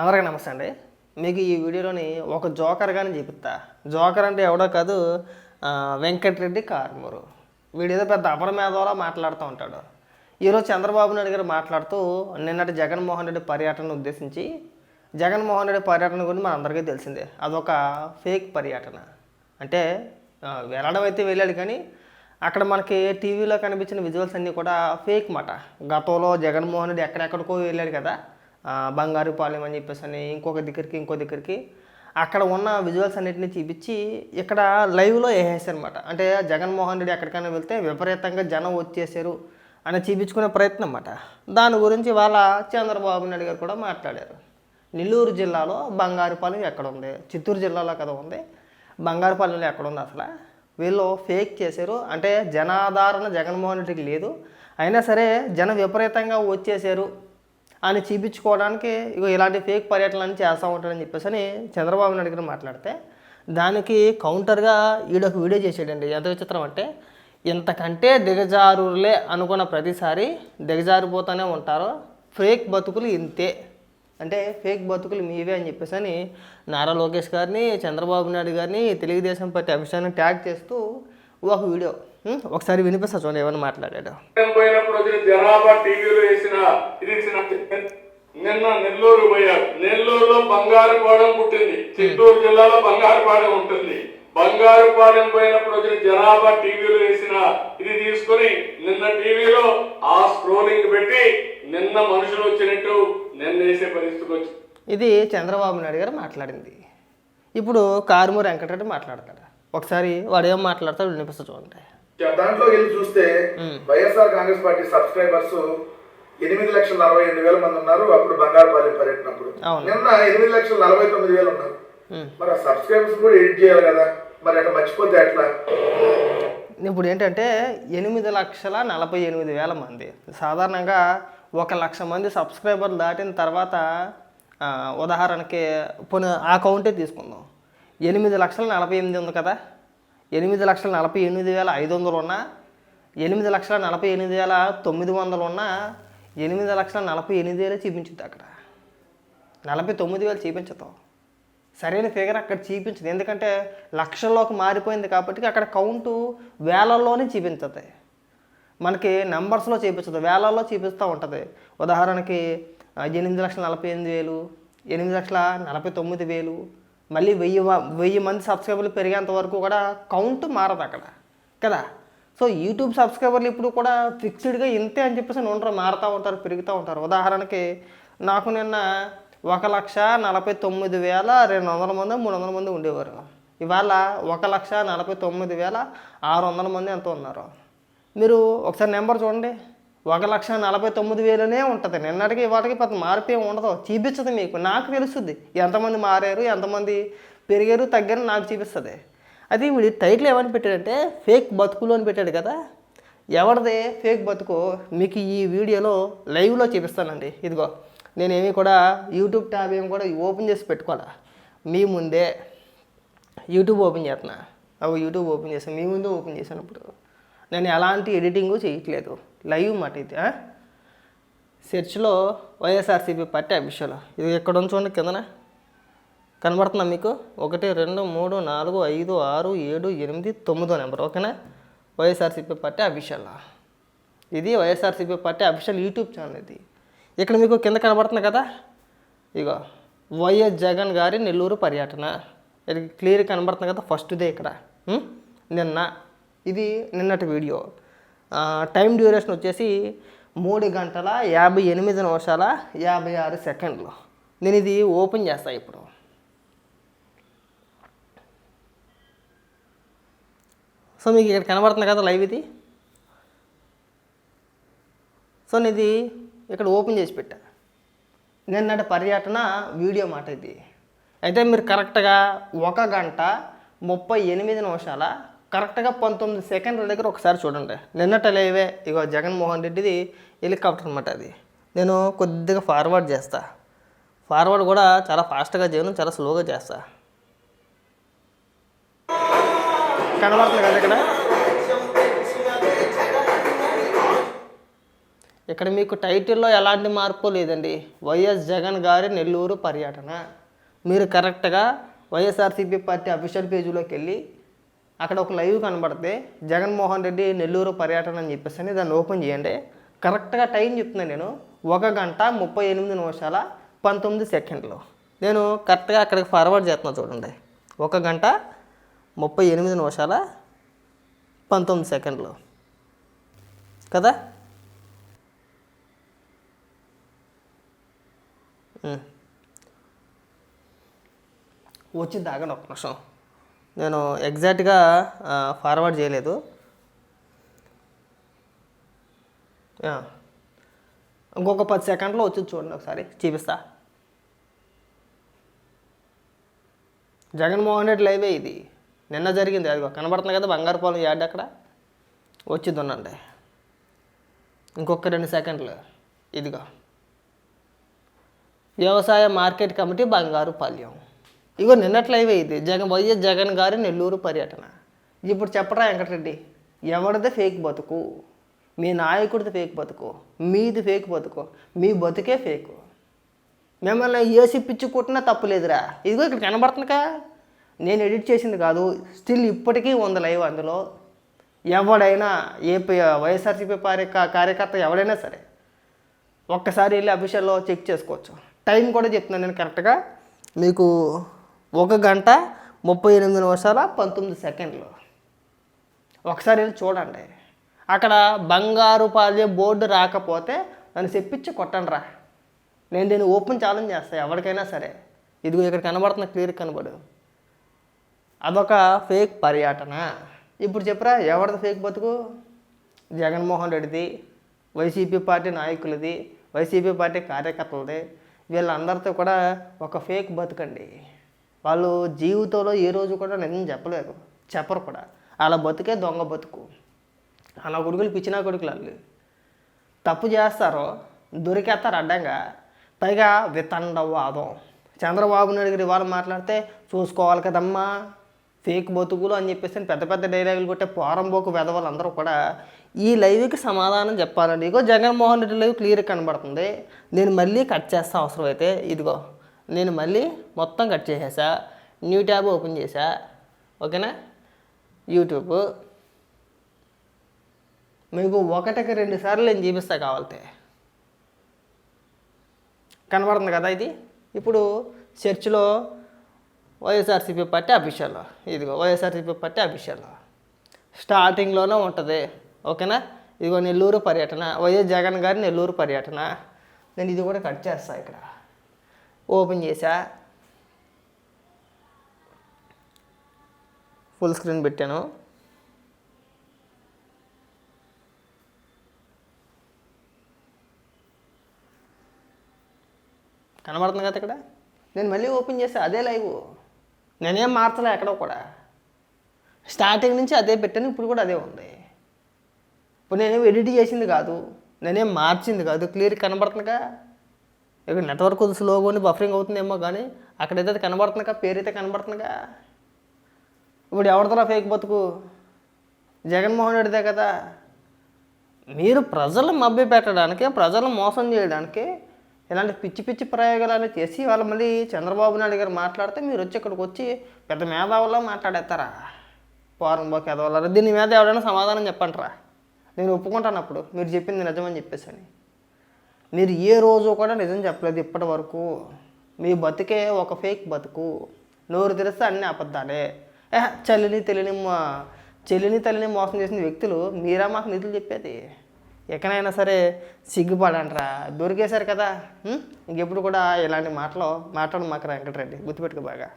అందరికీ నమస్తే అండి. మీకు ఈ వీడియోలోని ఒక జోకర్ కానీ చూపిస్తా జోకర్ అంటే ఎవడో కాదు వెంకటరెడ్డి కార్మూరు. వీడేదో పెద్ద అపరమేధంలో మాట్లాడుతూ ఉంటాడు. ఈరోజు చంద్రబాబు నాయుడు గారు మాట్లాడుతూ నిన్నటి జగన్మోహన్ రెడ్డి పర్యటనను ఉద్దేశించి జగన్మోహన్ రెడ్డి పర్యటన గురించి మన అందరికీ తెలిసిందే. అదొక ఫేక్ పర్యటన. అంటే వెళ్ళడం అయితే వెళ్ళాడు కానీ అక్కడ మనకి టీవీలో కనిపించిన విజువల్స్ అన్నీ కూడా ఫేక్ మాట. గతంలో జగన్మోహన్ రెడ్డి ఎక్కడెక్కడికో వెళ్ళాడు కదా. బంగారుపాలెం అని చెప్పేసి అని ఇంకొక దగ్గరికి ఇంకో దగ్గరికి అక్కడ ఉన్న విజువల్స్ అన్నిటిని చూపించి ఇక్కడ లైవ్లో వేసేసారనమాట అంటే జగన్మోహన్ రెడ్డి ఎక్కడికైనా వెళ్తే విపరీతంగా జనం వచ్చేసారు అని చూపించుకునే ప్రయత్నం అన్నమాట. దాని గురించి వాళ్ళ చంద్రబాబు నాయుడు గారు కూడా మాట్లాడారు. నెల్లూరు జిల్లాలో బంగారుపాలెం ఎక్కడ ఉంది? చిత్తూరు జిల్లాలో కదా ఉంది. బంగారుపాలెంలో ఎక్కడ ఉంది అసలు? వీళ్ళు ఫేక్ చేశారు. అంటే జనాధారణ జగన్మోహన్ రెడ్డికి లేదు. అయినా సరే జనం విపరీతంగా వచ్చేసారు. అని చూపించుకోవడానికి ఇగో ఇలాంటి ఫేక్ పర్యటనలు చేస్తూ ఉంటాడని చెప్పేసి అని చంద్రబాబు నాయుడు గారు మాట్లాడితే దానికి కౌంటర్గా ఈడొక వీడియో చేసాడండి ఎంత విచిత్రం అంటే ఇంతకంటే దిగజారులే అనుకున్న ప్రతిసారి దిగజారిపోతూనే ఉంటారు. ఫేక్ బతుకులు ఇంతే. అంటే ఫేక్ బతుకులు మీవే అని చెప్పేసి అని నారా లోకేష్ గారిని చంద్రబాబు నాయుడు గారిని తెలుగుదేశం పార్టీ అభిషాన్ని ట్యాగ్ చేస్తూ ఒక వీడియో ఒకసారి వినిపిస్తా చూడండి ఏమైనా మాట్లాడాడు. పోయినప్పుడు జనాభా టీవీలో వేసిన నిన్న నెల్లూరు పోయారు. నెల్లూరులో బంగారుపాలెం పుట్టింది. చిత్తూరు జిల్లాలో బంగారుపాలెం ఉంటుంది. బంగారుపాలెం పోయినప్పుడు వచ్చిన జనాభా టీవీలో వేసిన ఇది తీసుకొని నిన్న టీవీలో ఆ స్క్రోలింగ్ పెట్టి నిన్న మనుషులు వచ్చినట్టు నిన్న వేసే పరిస్థితికి వచ్చి. ఇది చంద్రబాబు నాయుడు గారు మాట్లాడింది. ఇప్పుడు కారుమూరి వెంకటరెడ్డి మాట్లాడతాడు? ఒకసారి వాడు ఏం మాట్లాడతాడు వినిపిస్తా చూడండి. దాంట్లో వెళ్ళి చూస్తే వైఎస్ఆర్ కాంగ్రెస్ పార్టీ సబ్స్క్రైబర్స్ ఎనిమిది లక్షల నలభై ఎనిమిది వేల మంది ఉన్నారు అప్పుడు బంగారుపాలెం పర్యటనప్పుడు. నిన్న ఎనిమిది లక్షల నలభై తొమ్మిది వేలు ఉన్నారు. మరి ఆ సబ్స్క్రైబర్స్ కూడా ఎడిట్ చేయాలి కదా మరి అట్లా మర్చిపోతే ఎట్లా? ఇప్పుడు ఏంటంటే ఎనిమిది లక్షల నలభై ఎనిమిది వేల మంది. సాధారణంగా ఒక లక్ష మంది సబ్స్క్రైబర్లు దాటిన తర్వాత ఉదాహరణకి పోనీ ఆ కౌంటే తీసుకుందాం. ఎనిమిది లక్షల నలభై ఎనిమిది ఉంది కదా ఎనిమిది లక్షల నలభై ఎనిమిది వేల ఐదు వందలు ఉన్నా ఎనిమిది లక్షల నలభై ఎనిమిది వేల తొమ్మిది వందలు ఉన్నా ఎనిమిది లక్షల నలభై ఎనిమిది వేలే చూపించుద్ది అక్కడ. నలభై తొమ్మిది వేలు చూపించదు సరైన ఫిగర్ అక్కడ చూపించదు. ఎందుకంటే లక్షల్లోకి మారిపోయింది కాబట్టి అక్కడ కౌంటు వేలల్లోనే చూపించదు. మనకి నెంబర్స్లో చూపించదు. వేలల్లో చూపిస్తూ ఉంటుంది. ఉదాహరణకి ఎనిమిది లక్షల నలభై ఎనిమిది వేలు ఎనిమిది లక్షల నలభై తొమ్మిది వేలు మళ్ళీ వెయ్యి వెయ్యి మంది సబ్స్క్రైబర్లు పెరిగేంత వరకు కూడా కౌంట్ మారదు అక్కడ. కదా? సో యూట్యూబ్ సబ్స్క్రైబర్లు ఇప్పుడు కూడా ఫిక్స్డ్గా ఇంతే అని చెప్పేసి ఉండరు మారుతూ ఉంటారు పెరుగుతూ ఉంటారు. ఉదాహరణకి నాకు నిన్న ఒక లక్ష నలభై తొమ్మిది వేల రెండు వందల మంది మూడు వందల మంది ఉండేవారు. ఇవాళ ఒక లక్ష నలభై తొమ్మిది వేల ఆరు వందల మంది ఎంత ఉన్నారు. మీరు ఒకసారి నెంబర్ చూడండి. ఒక లక్ష నలభై తొమ్మిది వేలునే ఉంటుంది. నిన్నటికి ఇవాటికి పెద్ద మార్పు ఏమి ఉండదు. చూపించదు మీకు. నాకు తెలుస్తుంది. ఎంతమంది మారారు ఎంతమంది పెరిగారు తగ్గారు నాకు చూపిస్తుంది. అది వీడి టైటిల్ ఏమని పెట్టాడంటే ఫేక్ బతుకులు అని పెట్టాడు కదా. ఎవరిదే ఫేక్ బతుకు మీకు ఈ వీడియోలో లైవ్లో చూపిస్తానండి. ఇదిగో నేనేమి కూడా యూట్యూబ్ ట్యాబ్ ఏమి కూడా ఓపెన్ చేసి పెట్టుకోవాలా? మీ ముందే యూట్యూబ్ ఓపెన్ చేస్తున్నా. అవి యూట్యూబ్ ఓపెన్ చేసాను మీ ముందే ఓపెన్ చేశాను ఇప్పుడు నేను ఎలాంటి ఎడిటింగ్ చేయట్లేదు. లైవ్ మాట ఇది సెర్చ్లో వైఎస్ఆర్సీపీ పార్టీ అఫీషియల్. ఇది ఎక్కడ చూడండి కిందన. కనబడుతుందా మీకు? ఒకటి రెండు మూడు నాలుగు ఐదు ఆరు ఏడు ఎనిమిది తొమ్మిదో నెంబర్ ఓకేనా? YSRCP party official. ఇది YSRCP party official YouTube channel ఇది. ఇక్కడ మీకు కింద కనబడుతుంది కదా? ఇగో వైఎస్ జగన్ గారి నెల్లూరు పర్యటన. ఇది క్లియర్ కనబడుతుంది కదా ఫస్ట్దే ఇక్కడ. నిన్న. ఇది నిన్నటి వీడియో. టైం డ్యూరేషన్ వచ్చేసి మూడు గంటల యాభై ఎనిమిది నిమిషాల యాభై ఆరు సెకండ్లు. నేను ఇది ఓపెన్ చేస్తాను ఇప్పుడు. సో మీకు ఇక్కడ కనబడుతుంది కదా లైవ్ ఇది? సో నేను ఇది ఇక్కడ ఓపెన్ చేసి పెట్టా. నిన్నటి పర్యటన వీడియో మాట ఇది. అయితే మీరు కరెక్ట్గా ఒక గంట ముప్పై ఎనిమిది నిమిషాల కరెక్ట్గా పంతొమ్మిది సెకండ్ల దగ్గర ఒకసారి చూడండి. నిన్నట లేవే. ఇగో జగన్మోహన్ రెడ్డిది హెలికాప్టర్ అనమాట అది. నేను కొద్దిగా ఫార్వర్డ్ చేస్తా. ఫార్వర్డ్ కూడా చాలా ఫాస్ట్గా చేయను చాలా స్లోగా చేస్తాను కనబడుతుంది కదా ఇక్కడ? ఇక్కడ మీకు టైటిల్లో ఎలాంటి మార్పు లేదండి. వైఎస్ జగన్ గారి నెల్లూరు పర్యటన. మీరు కరెక్ట్గా వైఎస్ఆర్సీపీ పార్టీ అఫీషియల్ పేజీలోకి వెళ్ళి అక్కడ ఒక లైవ్ కనబడితే జగన్మోహన్ రెడ్డి నెల్లూరు పర్యటన అని చెప్పేసి అని దాన్ని ఓపెన్ చేయండి. కరెక్ట్గా టైం చెప్తున్నాను నేను. ఒక గంట ముప్పై ఎనిమిది నిమిషాల పంతొమ్మిది సెకండ్లు. నేను కరెక్ట్గా అక్కడికి ఫార్వర్డ్ చేస్తున్నా చూడండి. ఒక గంట ముప్పై ఎనిమిది నిమిషాల పంతొమ్మిది సెకండ్లు. కదా? వచ్చి వచ్చింది ఒక నిమిషం. నేను ఎగ్జాక్ట్గా ఫార్వర్డ్ చేయలేదు. ఇంకొక పది సెకండ్లో వచ్చి చూడండి ఒకసారి. చూపిస్తా. జగన్మోహన్ రెడ్డి లైవే ఇది. నిన్న జరిగింది అదిగో కనబడుతుంది కదా బంగారుపాలెం యాడ్ అక్కడ? వచ్చి ఉండండి. ఇంకొక రెండు సెకండ్లు. ఇదిగో. వ్యవసాయ మార్కెట్ కమిటీ బంగారు పాల్యం. ఇగో నిన్నట్లయివే ఇది. జగన్ వైఎస్ జగన్ గారి నెల్లూరు పర్యటన. ఇప్పుడు చెప్పరా వెంకటరెడ్డి? ఎవరిది ఫేక్ బతుకు? మీ నాయకుడిది ఫేక్ బతుకు? మీది ఫేక్ బతుకు? మీ బతుకే ఫేకు మిమ్మల్ని ఏసి పిచ్చి కొట్టినా తప్పులేదురా. ఇదిగో ఇక్కడ కనబడుతుందిగా నేను ఎడిట్ చేసింది కాదు స్టిల్ ఇప్పటికీ ఉంది లైవ్ అందులో. ఎవడైనా ఏ వైఎస్ఆర్సీపీ పార్టీ కార్యకర్త ఎవడైనా సరే ఒక్కసారి వెళ్ళి అఫీషియల్లో చెక్ చేసుకోవచ్చు. టైం కూడా చెప్తున్నాను నేను కరెక్ట్గా. మీకు ఒక గంట ముప్పై ఎనిమిది నిమిషాల పంతొమ్మిది సెకండ్లు. ఒకసారి వెళ్ళి చూడండి. అక్కడ బంగారు పాలే బోర్డు రాకపోతే నన్ను చెప్పించి కొట్టండి రా నేను దీన్ని ఓపెన్ ఛాలెంజ్ చేస్తాను ఎవరికైనా సరే. ఇదిగో ఇక్కడ కనబడుతున్న క్లియర్ కనబడు. అదొక ఫేక్ పర్యటన. ఇప్పుడు చెప్పరా ఎవరిది ఫేక్ బతుకు? జగన్మోహన్ రెడ్డిది వైసీపీ పార్టీ నాయకులది వైసీపీ పార్టీ కార్యకర్తలది. వీళ్ళందరితో కూడా ఒక ఫేక్ బతుకండి. వాళ్ళు జీవితంలో ఏ రోజు కూడా నిజం చెప్పలేరు చెప్పరు కూడా. అలా బతుకే దొంగ బతుకు. అలా కొడుకులు పిచ్చినా కొడుకులు వాళ్ళు తప్పు చేస్తారో దొరికేస్తారు అడ్డంగా. పైగా వితండవాదం. చంద్రబాబు నాయుడు గారు ఇవాళ మాట్లాడితే చూసుకోవాలి కదమ్మా. ఫేక్ బతుకులు అని చెప్పేసి పెద్ద పెద్ద డైలాగులు కొట్టే పోరంబోకు వెధవలు అందరూ కూడా ఈ లైవ్కి సమాధానం చెప్పాలండి. ఇగో జగన్మోహన్ రెడ్డి లైవ్ క్లియర్ కనబడుతుంది. నేను మళ్ళీ కట్ చేస్తా అవసరం అయితే ఇదిగో నేను మళ్ళీ మొత్తం కట్ చేసేసా న్యూ ట్యాబ్ ఓపెన్ చేసా ఓకేనా? యూట్యూబ్ మీకు ఒకటికి రెండు సార్లు నేను చూపిస్తా కావాలితే కనబడుతుంది కదా ఇది? ఇప్పుడు చర్చిలో వైఎస్ఆర్సీపీ పార్టీ అఫీషియల్. ఇదిగో వైఎస్ఆర్సీపీ పార్టీ అఫీషియల్. స్టార్టింగ్లోనే ఉంటుంది. ఓకేనా? ఇదిగో నెల్లూరు పర్యటన. వైఎస్ జగన్ గారి నెల్లూరు పర్యటన. నేను ఇది కూడా కట్ చేస్తా ఇక్కడ. ఓపెన్ చేసా. ఫుల్ స్క్రీన్ పెట్టాను. కనబడుతుంది కదా ఇక్కడ? నేను మళ్ళీ ఓపెన్ చేస్తా. అదే లైవ్. నేనేం మార్చలే ఎక్కడో కూడా. స్టార్టింగ్ నుంచి అదే పెట్టాను ఇప్పుడు కూడా అదే ఉంది. ఇప్పుడు నేనేం ఎడిట్ చేసింది కాదు నేనేం మార్చింది కాదు క్లియర్ కనబడుతుందిగా. ఇక్కడ నెట్వర్క్ స్లోగా ఉండి బఫరింగ్ అవుతుందేమో కానీ అక్కడైతే అది కనబడుతుందిగా పేరైతే కనబడుతుందిగా. ఇప్పుడు ఎవరితో ఫేక్ బతుకు? జగన్మోహన్ రెడ్డిదే కదా. మీరు ప్రజలను మభ్య పెట్టడానికి ప్రజలను మోసం చేయడానికి ఇలాంటి పిచ్చి పిచ్చి ప్రయోగాలు చేసి వాళ్ళు మళ్ళీ చంద్రబాబు నాయుడు గారు మాట్లాడితే మీరు వచ్చి ఇక్కడికి వచ్చి పెద్ద మేధావుల్లో మాట్లాడేస్తారా? పోరంబోకి ఎదవాలరా? దీని మీద ఎవరైనా సమాధానం చెప్పండిరా. నేను ఒప్పుకుంటాను అప్పుడు. మీరు చెప్పింది నిజమని చెప్పేసి అని మీరు ఏ రోజు కూడా నిజం చెప్పలేదు ఇప్పటి వరకు. మీ బతికే ఒక ఫేక్ బతుకు. నోరు తెరిస్తే అన్ని అబద్ధాలే. ఏ తెలియని మా చెల్లిని తల్లిని మోసం చేసిన వ్యక్తులు మీరా మాకు నిధులు చెప్పేది? ఎక్కడైనా సరే సిగ్గుపడంట్రా దొరికేశారు కదా ఇంకెప్పుడు కూడా ఇలాంటి మాటలు మాట్లాడు మాకు వెంకటరెడ్డి. గుర్తుపెట్టుకో బాగా.